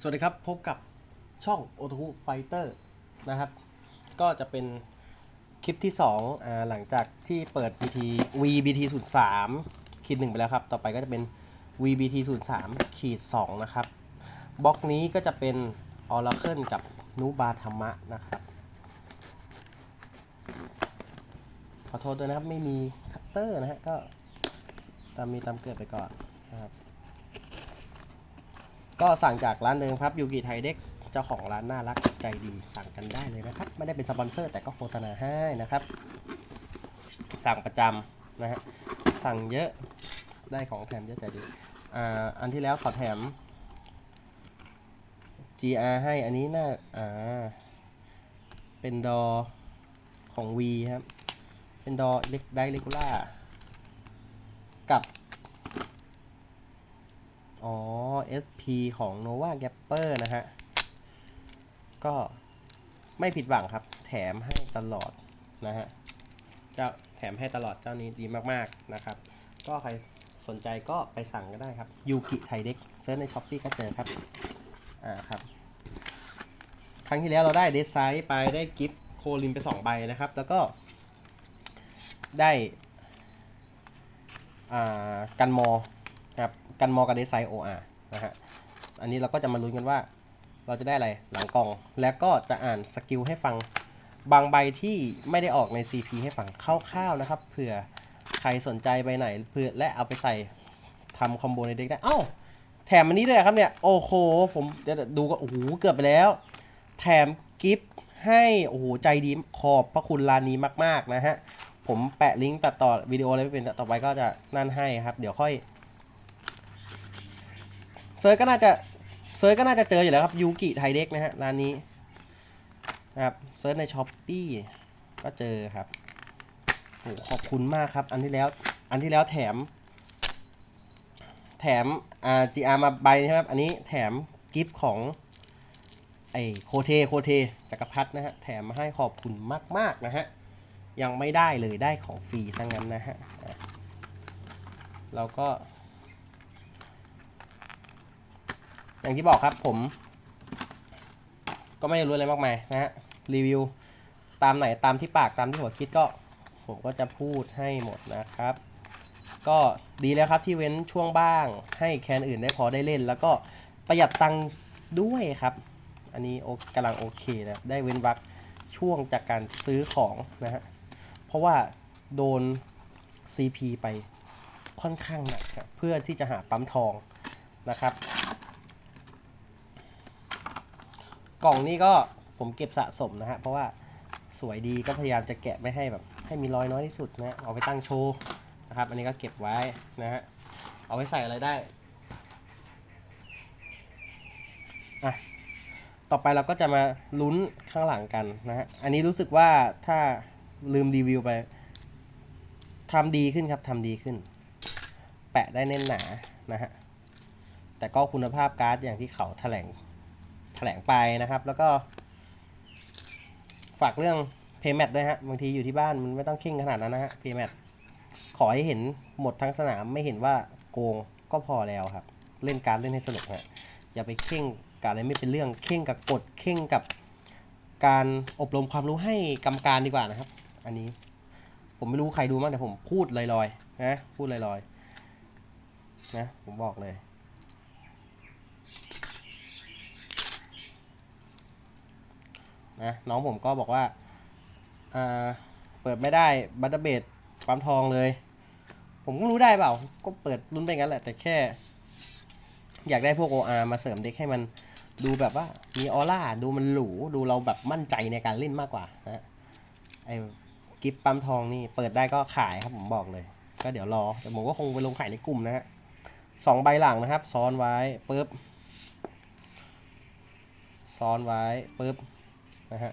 สวัสดีครับ พบกับช่อง o t o k u Fighter นะครับ ก็จะเป็นคลิปที่2อ่าหลังจากที่เปิด BT VBT 0 3ขีดหนึ่งไปแล้วครับ ต่อไปก็จะเป็น VBT 0 3ขีด2นะครับบล็อกนี้ก็จะเป็น Oracle กับนูบาธรรมะนะครับ ขอโทษด้วยนะครับ ไม่มีคัตเตอร์นะฮะ ก็ตามมีตามเกิดไปก่อนนะครับ ก็สั่งจากร้านเดิมครับยูกิไทยเด็กเจ้าของร้านน่ารักใจดีสั่งกันได้เลยนะครับ ไม่ได้เป็นสปอนเซอร์แต่ก็โฆษณาให้นะครับ สั่งประจำนะฮะสั่งเยอะได้ของแถมเยอะใจดีอ่าอันที่แล้วขอแถม GR ให้อันนี้น่าอ่าเป็นดอของ V ครับ เป็นดอเล็กไดเรกูล่ากับ อ๋อ SP ของ Nova Gapper นะฮะ ก็ไม่ผิดหวังครับ แถมให้ตลอดนะฮะ เจ้าแถมให้ตลอดเจ้านี้ดีมากๆนะครับ ก็ใครสนใจก็ไปสั่งก็ได้ครับยูกิไทเด็กเซิร์ชในช้อปปี้ก็เจอครับ อ่าครับ ครั้งที่แล้วเราได้เดซไซส์ไปได้กิฟต์โคลินไป 2 ใบนะครับ แล้วก็ได้ อ่า กันมอ นะครับกันมอกับเดซไซโออาร์นะฮะอันนี้เราก็จะมาลุ้นกันว่า เราจะได้อะไรหลังกล่อง แล้วก็จะอ่านสกิลให้ฟังบางใบที่ไม่ได้ออกใน CP ให้ฟังคร่าวๆนะครับเผื่อใครสนใจใบไหนเพื่อและเอาไปใส่ทำคอมโบในเด็กได้ เอ้า แถมอันนี้ด้วยครับเนี่ย โอ้โห ผมเดี๋ยวดูก็โอ้โห เกือบไปแล้ว แถมกิฟต์ให้ โอ้โห ใจดี ขอบพระคุณร้านนี้มาก ๆ นะฮะ ผมแปะลิงก์ตัดต่อวิดีโออะไรไม่เป็น ต่อไปก็จะนั่นให้ครับ เดี๋ยวค่อย เซิร์ชก็น่าจะเซิร์ชก็น่าจะเจออยู่แล้วครับยูกิไทเด็กนะฮะร้านนี้นะครับเซิร์ชในช้อปปี้ก็เจอครับโอ้ขอบคุณมากครับ อันที่แล้วอันที่แล้วแถม แถมอ่า GR มาใบนะครับ อันนี้แถมกิฟต์ของไอโคเทโคเทจักรพัฒนะฮะแถมมาให้ขอบคุณมาก ๆ นะฮะ ยังไม่ได้เลยได้ของฟรีซะงั้นนะฮะ เราก็ อย่างที่บอกครับผม ก็ไม่ได้รู้อะไรมากมายนะฮะรีวิวตามไหนตามที่ปากตามที่หัวคิดก็ ผมก็จะพูดให้หมดนะครับ ก็ดีแล้วครับที่เว้นช่วงบ้าง ให้แคนอื่นได้พอได้เล่น แล้วก็ประหยัดตังค์ด้วยครับ อันนี้กำลังโอเคนะได้เว้นวักช่วงจากการซื้อของนะฮะเพราะว่าโดน CP ไปค่อนข้างหนักเพื่อที่จะหาปั๊มทองนะครับ กล่องนี้ก็ผมเก็บสะสมนะฮะเพราะว่าสวยดีก็พยายามจะแกะไม่ให้แบบให้มีรอยน้อยที่สุดนะเอาไปตั้งโชว์นะครับ อันนี้ก็เก็บไว้นะฮะเอาไว้ใส่อะไรได้อะต่อไปเราก็จะมาลุ้นข้างหลังกันนะฮะอันนี้รู้สึกว่าถ้าลืมรีวิวไปทำดีขึ้นครับทำดีขึ้น แปะได้แน่นหนานะฮะแต่ก็คุณภาพการ์ดอย่างที่เขาแถลง แถลงไปนะครับ แล้วก็ฝากเรื่อง paymat ด้วยฮะบางทีอยู่ที่บ้านมันไม่ต้องเข่งขนาดนั้นนะฮะ paymat ขอให้เห็นหมดทั้งสนามไม่เห็นว่าโกงก็พอแล้วครับ เล่นการเล่นให้สนุกฮะอย่าไปเข่งกับอะไรไม่เป็นเรื่องเข่งกับกฎเข่งกับการอบรมความรู้ให้กรรมการดีกว่านะครับ อันนี้ผมไม่รู้ใครดูมั้งแต่ผมพูดลอยๆนะพูดลอยๆนะผมบอกเลย นะน้องผมก็บอกว่าอ่าเปิดไม่ได้บัตเตอร์เบดปั๊มทองเลย ผมก็รู้ได้เปล่า ก็เปิดรุ่นไปงั้นแหละแต่แค่ อยากได้พวก OR มาเสริมเด็กให้มันดูแบบว่ามีออร่าดูมันหรูดูเราแบบมั่นใจในการเล่นมากกว่านะไอ้กิฟปั๊มทองนี่เปิดได้ก็ขายครับผมบอกเลย ก็เดี๋ยวรอแต่ผมก็คงไปลงขายในกลุ่มนะฮะสองใบหลังนะครับ ซ้อนไว้ปุ๊บซ้อนไว้ปุ๊บ นะฮะ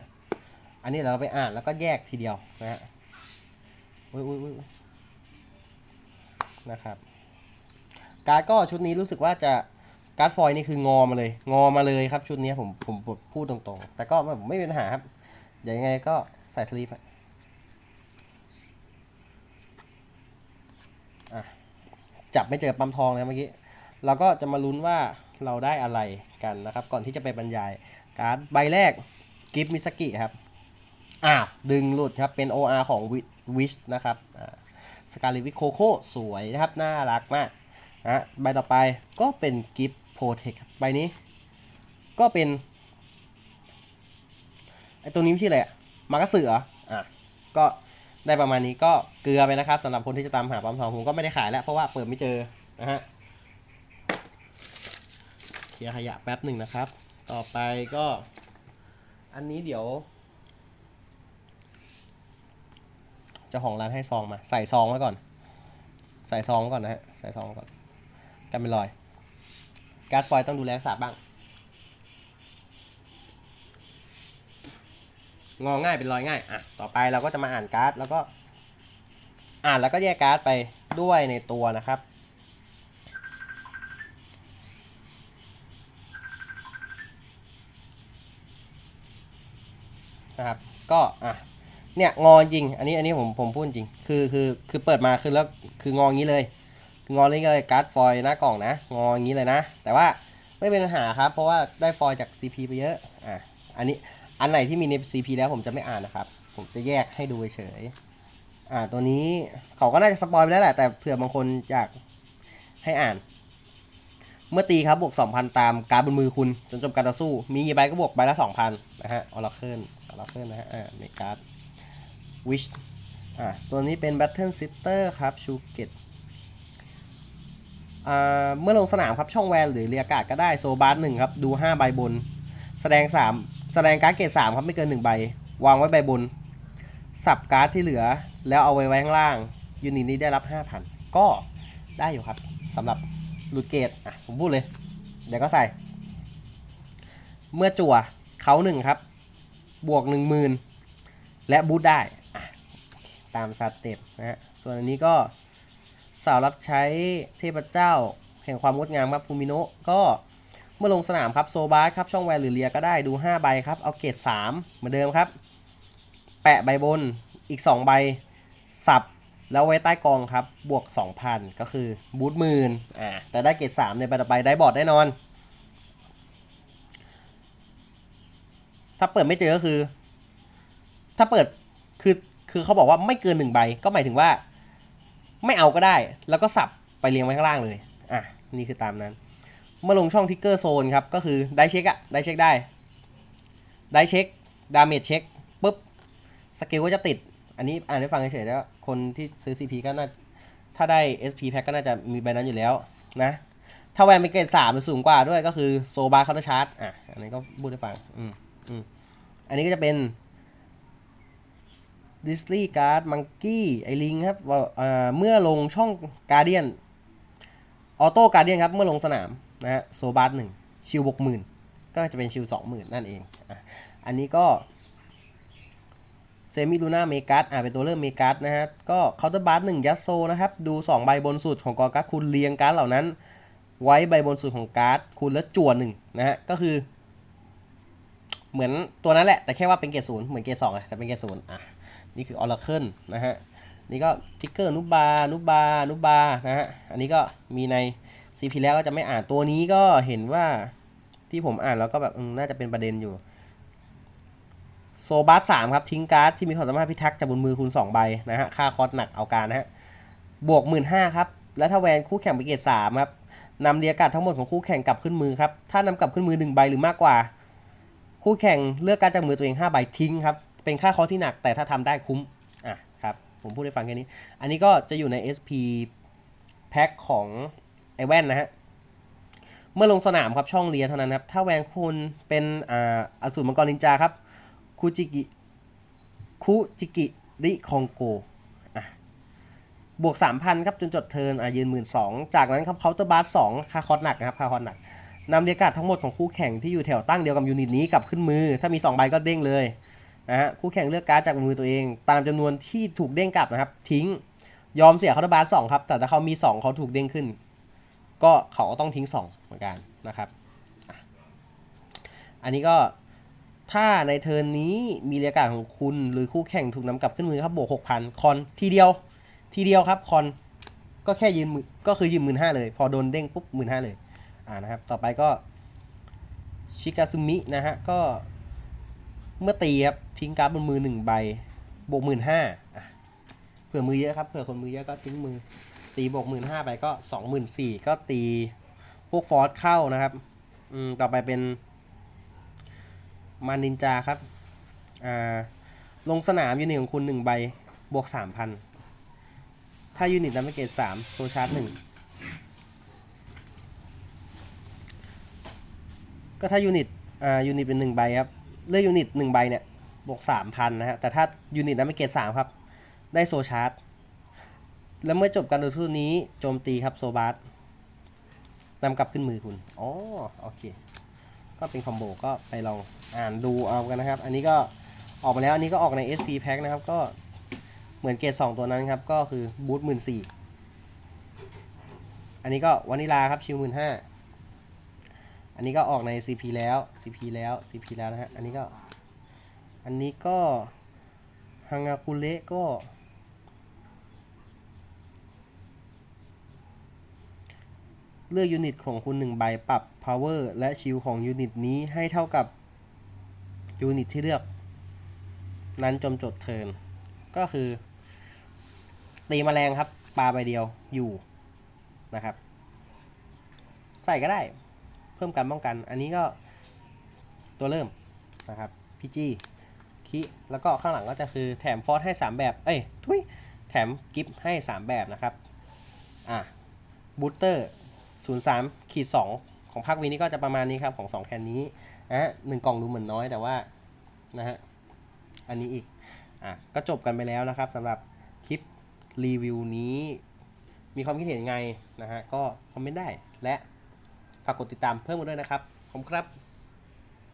อันนี้เราไปอ่านแล้วก็แยกทีเดียวนะฮะ อุ้ยอุ้ยอุ้ยนะครับ การ์ดก็ชุดนี้รู้สึกว่าจะการ์ดฟอยล์นี่คืองอมาเลย งอมาเลยครับชุดนี้ผมผมพูดตรงๆ แต่ก็ไม่เป็นปัญหาครับเดี๋ยวยังไงก็ใส่สลีปอะจับไม่เจอปั๊มทองเลยเมื่อกี้ เราก็จะมาลุ้นว่าเราได้อะไรกันนะครับ ก่อนที่จะไปบรรยายการ์ดใบแรก กิฟมิสกิครับ อ้าว ดึงหลุดครับ เป็น OR ของวิชนะครับสกาลิวิโคโค่สวยนะครับ น่ารักมากนะใบต่อไปก็เป็นกิฟโปรเทคใบนี้ ก็เป็นไอตัวนี้ไม่ออะไรอะมากระสือออะ ก็ได้ประมาณนี้ก็เกลือไปนะครับสำหรับคนที่จะตามหาปั๊มทองผมก็ไม่ได้ขายแล้ว เพราะว่าเปิดไม่เจอนะฮะเคลียร์ขยะแป๊บหนึ่งนะครับ ต่อไปก็ อันนี้เดี๋ยว เจ้าของร้านให้ซองมา ใส่ซองไว้ก่อน ใส่ซองไว้ก่อนนะฮะ ใส่ซองก่อน กันเป็นรอย การ์ดฟอยล์ต้องดูแลรักษาบ้าง งอง่ายเป็นรอยง่าย อะ ต่อไปเราก็จะมาอ่านการ์ดแล้วก็ อ่านแล้วก็แยกการ์ดไปด้วยในตัวนะครับ นะครับ ก็อะเนี่ยงอจริง อันนี้อันนี้ผมผมพูดจริง คือคือคือเปิดมาคือแล้วคืองออย่างนี้เลย คืองอเลยเลยการ์ดฟอยล์หน้ากล่องนะ งออย่างนี้เลยนะ แต่ว่าไม่เป็นปัญหาครับ เพราะว่าได้ฟอยล์จาก CP ไปเยอะ อะ อันนี้อันไหนที่มีใน CP แล้วผมจะไม่อ่านนะครับ ผมจะแยกให้ดูเฉย อ่าตัวนี้เขาก็น่าจะสปอยไปแล้วแหละ แต่เผื่อบางคนอยากให้อ่าน เมื่อตีครับบวก 2,000 ตามการบนมือคุณจนจบการต่อสู้ มีกี่ใบก็บวกใบละ 2,000 นะฮะออร์เคิล ออร์เคิลนนะฮะอ่าในการ์ดวิชอ่าตัวนี้เป็น Battle Sitter ครับชูเกตอ่าเมื่อลงสนามครับช่องแวนหรือเรียกาดก็ได้โซบาร์หนึ่งครับ ดู 5 ใบบน แสดง 3 แสดงการ์ดเกรด3ครับไม่เกิน 1 ใบ วางไว้ใบบน สับการ์ดที่เหลือ แล้วเอาไว้ไว้ข้างล่าง ยูนิตนี้ได้รับ 5,000 ก็ได้อยู่ครับสำหรับหลุดเกรดอะผมพูดเลย เดี๋ยวก็ใส่ เมื่อจั่วเขาหนึ่งครับ บวก 10,000 และบูทได้ตามสเต็ปนะฮะ ส่วนอันนี้ก็สาวรับใช้เทพเจ้า แห่งความงดงามครับฟูมิโนะก็เมื่อลงสนามครับโซบาสครับช่องแวนหรือเลียก็ได้ดู 5 ใบครับ เอาเกรด3เหมือนเดิมครับ แปะใบบนอีก 2 ใบ สับ แล้วไว้ใต้กองครับ บวก 2,000 ก็คือบูทหมื่นอ่าแต่ได้เกรด3ในใบต่อไปได้บอร์ดแน่นอน ถ้าเปิดไม่เจอก็คือ ถ้าเปิดคือคือเขาบอกว่าไม่เกินหนึ่งใบ ก็หมายถึงว่า ไม่เอาก็ได้ แล้วก็สับไปเรียงไว้ข้างล่างเลย อะ นี่คือตามนั้น เมื่อลงช่องทิกเกอร์โซนครับ ก็คือได้เช็คอะได้เช็คได้ ได้เช็ค ดาเมจเช็คปุ๊บ สกิลก็จะติด อันนี้อ่านให้ฟังเฉยๆแล้วคนที่ซื้อ CP ก็น่า ถ้าได้ SP แพ็ก็น่าจะมีใบนั้นอยู่แล้วนะ ถ้าแวนเป็นเกรดสามหรือสูงกว่าด้วยก็คือโซบาร์คาร์ชาร์จ อะ อันนี้ก็พูดให้ฟัง อืม อันนี้ก็จะเป็นดิสลีย์การ์ดมังกี้ไอลิงครับว่าเมื่อลงช่องการเดียนออโต้การเดียนครับ เมื่อลงสนามนะฮะโซบาร์หนึ่งชิวบกหมื่นก็จะเป็นชิวสองหมื่นนั่นเอง อันนี้ก็เซมิลูน่าเมกัสอ่าเป็นตัวเริ่มเมกัสนะฮะ ก็เคาน์เตอร์บาร์หนึ่งยัสโซนะครับ ดู 2 ใบบนสุดของกอการ์ดคุณเรียงการ์ดเหล่านั้น ไว้ใบบนสุดของการ์ดคุณแล้วจั่วหนึ่งนะฮะ ก็คือ เหมือนตัวนั้นแหละแต่แค่ว่าเป็นเกรดศูนย์เหมือนเกรดสองอะแต่เป็นเกรดศูนย์อะนี่คือออร์เคิลนะฮะนี่ก็ทิกเกอร์นุบานุบานุบานะฮะอันนี้ก็มีใน CP แล้วก็จะไม่อ่านตัวนี้ก็เห็นว่าที่ผมอ่านแล้วก็แบบน่าจะเป็นประเด็นอยู่โซบาสสามครับทิ้งการ์ดที่มีความสามารถพิทักษ์จากบนมือคุณ2ใบนะฮะค่าคอสหนักเอาการนะฮะบวก1 5ื่นห้าครับแล้วถ้าแวนคู่แข่งไปเกรดสามครับนำเรียกการ์ดทั้งหมดของคู่แข่งกลับขึ้นมือครับถ้านำกลับขึ้นมือ1ใบหรือมากกว่า คู่แข่งเลือกการจากมือตัวเอง5ใบทิ้งครับ เป็นค่าคอที่หนักแต่ถ้าทำได้คุ้ม อะครับ ผมพูดให้ฟังแค่นี้ อันนี้ก็จะอยู่ใน SP แพ็คของไอแว่นนะฮะ เมื่อลงสนามครับช่องเลียเท่านั้นครับ ถ้าแวนคุณเป็นอ่าอสูรมังกรนินจาครับคูจิกิคุจิกิริคองโกอะบวก 3,000 ครับ จนจดเทินอะยืน 12,000 จากนั้นครับเคาน์เตอร์บาร์สองค่าคอสหนักนะครับค่าคอสหนัก นำเรียกการ์ดทั้งหมดของคู่แข่งที่อยู่แถวตั้งเดียวกับยูนิตนี้กลับขึ้นมือ ถ้ามี 2 ใบก็เด้งเลยนะฮะคู่แข่งเลือกการ์ดจากมือตัวเอง ตามจำนวนที่ถูกเด้งกลับนะครับ ทิ้งยอมเสียเคาน์เตบาร์สองครับ แต่ถ้าเขามี 2 เขาถูกเด้งขึ้น ก็เขาก็ต้องทิ้ง 2 เหมือนกันนะครับ อันนี้ก็ถ้าในเทิร์นนี้มีเรียกการดของคุณหรือคู่แข่งถูกนำกลับขึ้นมือครับบวกหกพันคอนทีเดียว ทีเดียวครับคอนก็แค่ยืมมือก็คือยืมหมื่นห้าเลย พอโดนเด้งปุ๊บหมื่นห้าเลย อ่านะครับ ต่อไปก็ชิกาซึมินะฮะ ก็เมื่อตีครับทิ้งการ์ดบนมือหนึ่งใบบวกหมื่นห้าเผื่อมือเยอะครับ เผื่อคนมือเยอะก็ทิ้งมือ ตีบวกหมื่นห้าไปก็สองหมื่นสี่ก็ตีพวกฟอร์สเข้านะครับ อืม ต่อไปเป็น มานินจาครับ อ่า ลงสนามยูนิตของคุณหนึ่งใบบวกสามพันถ้ายูนิตนั้นไม่เกตสามโซชาร์จหนึ่ง ก็ถ้ายูนิตอ่ายูนิตเป็นหนึ่งใบครับเลือกยูนิตหนึ่งใบเนี่ยบวกสามพันนะฮะแต่ถ้ายูนิตนั้นไม่เกตสามครับ ได้โซชาร์จแล้วเมื่อจบการต่อสู้นี้โจมตีครับโซบาสนำกลับขึ้นมือคุณอ๋อโอเค ก็เป็นคอมโบก็ไปลองอ่านดูเอากันนะครับ อันนี้ก็ออกมาแล้วอันนี้ก็ออกใน SP Pack นะครับ ก็เหมือนเกรดสองตัวนั้นครับ ก็คือบูทหมื่นสี่อันนี้ก็วานิลาครับชิวหมื่นห้า อันนี้ก็ออกใน CP แล้ว CP แล้ว CP แล้วนะฮะ อันนี้ก็ อันนี้ก็ฮังาคุเระก็ เลือกยูนิตของคุณหนึ่งใบปรับ power และชิลของยูนิตนี้ให้เท่ากับยูนิตที่เลือก นั้นจมจดเทิร์นก็คือ ตีมแมลงครับ ปลาใบเดียวอยู่นะครับ ใส่ก็ได้ เพิ่มการป้องกัน อันนี้ก็ตัวเริ่มนะครับพีจีคิแล้วก็ข้างหลังก็จะคือแถมฟอสให้ 3 แบบ เอ้ยทุยแถมกิฟต์ให้ 3 แบบนะครับ อะบูสเตอร์03ขีด2ของภาควีนี้ก็จะประมาณนี้ครับ ของ 2 แคนนี้นะฮะหนึ่งกล่องดูเหมือนน้อยแต่ว่านะฮะอันนี้อีก อะ ก็จบกันไปแล้วนะครับสำหรับคลิปรีวิวนี้ มีความคิดเห็นไงนะฮะก็คอมเมนต์ได้และ ฝากกดติดตามเพิ่มมาด้วยนะครับ ขอบคุณครับ